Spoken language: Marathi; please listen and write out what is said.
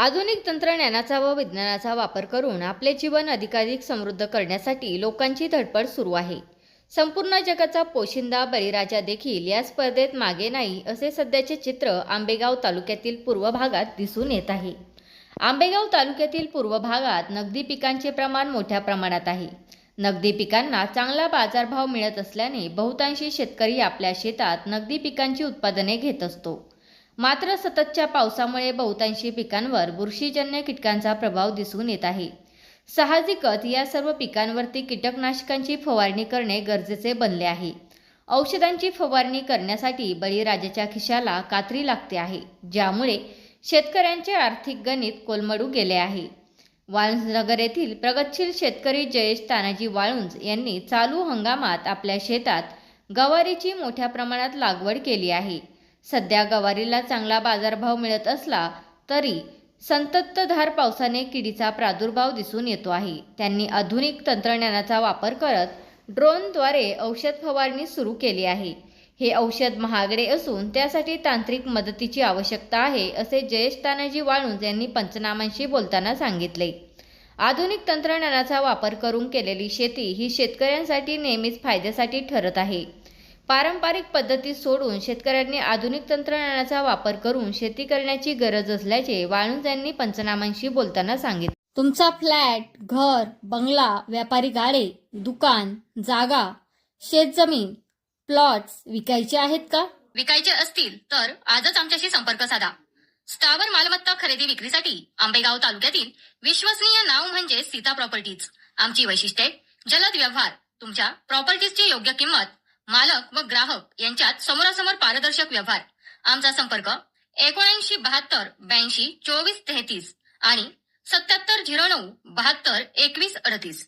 आधुनिक तंत्रज्ञानाचा व विज्ञानाचा वापर करून आपले जीवन अधिकाधिक समृद्ध करण्यासाठी लोकांची धडपड सुरू आहे. संपूर्ण जगाचा पोशिंदा बळीराजा देखील या स्पर्धेत मागे नाही असे सध्याचे चित्र आंबेगाव तालुक्यातील पूर्व भागात दिसून येत आहे. आंबेगाव तालुक्यातील पूर्व भागात नगदी पिकांचे प्रमाण मोठ्या प्रमाणात आहे. नगदी पिकांना चांगला बाजारभाव मिळत असल्याने बहुतांशी शेतकरी आपल्या शेतात नगदी पिकांची उत्पादने घेत असतो. मात्र सततच्या पावसामुळे बहुतांशी पिकांवर बुरशीजन्य कीटकांचा प्रभाव दिसून येत आहे. साहजिकच या सर्व पिकांवरती कीटकनाशकांची फवारणी करणे गरजेचे बनले आहे. औषधांची फवारणी करण्यासाठी बळीराजाच्या खिशाला कात्री लागते आहे ज्यामुळे शेतकऱ्यांचे आर्थिक गणित कोलमडू गेले आहे. वाळुंजनगर येथील प्रगतशील शेतकरी जयेश तानाजी वाळुंज यांनी चालू हंगामात आपल्या शेतात गवारीची मोठ्या प्रमाणात लागवड केली आहे. सध्या गवारीला चांगला बाजारभाव मिळत असला तरी संततधार पावसाने किडीचा प्रादुर्भाव दिसून येतो आहे. त्यांनी आधुनिक तंत्रज्ञानाचा वापर करत ड्रोनद्वारे औषध फवारणी सुरू केली आहे. हे औषध महागडे असून त्यासाठी तांत्रिक मदतीची आवश्यकता आहे असे जयेश तानाजी वाळुंज यांनी पंचनामांशी बोलताना सांगितले. आधुनिक तंत्रज्ञानाचा वापर करून केलेली शेती ही शेतकऱ्यांसाठी नेहमीच फायद्यासाठी ठरत आहे. पारंपरिक पद्धती सोडून शेतकऱ्यांनी आधुनिक तंत्रज्ञानाचा वापर करून शेती करण्याची गरज असल्याचे वाळुंज यांनी पंचनामांशी बोलताना सांगितले. तुमचा फ्लॅट घर बंगला व्यापारी गाडे दुकान जागा शेतजमीन प्लॉट्स विकायचे आहेत का? विकायचे असतील तर आजच आमच्याशी संपर्क साधा. स्थावर मालमत्ता खरेदी विक्रीसाठी आंबेगाव तालुक्यातील विश्वसनीय नाव म्हणजे सीता प्रॉपर्टीज. आमची वैशिष्ट्ये जलद व्यवहार तुमच्या प्रॉपर्टीजची योग्य किंमत मालक व ग्राहक यांच्यात समोरासमोर पारदर्शक व्यवहार. आमचा संपर्क एकोणऐंशी बहात्तर ब्याऐंशी चोवीस तेहतीस आणि सत्याहत्तर झिरो नऊ बहात्तर एकवीस अडतीस.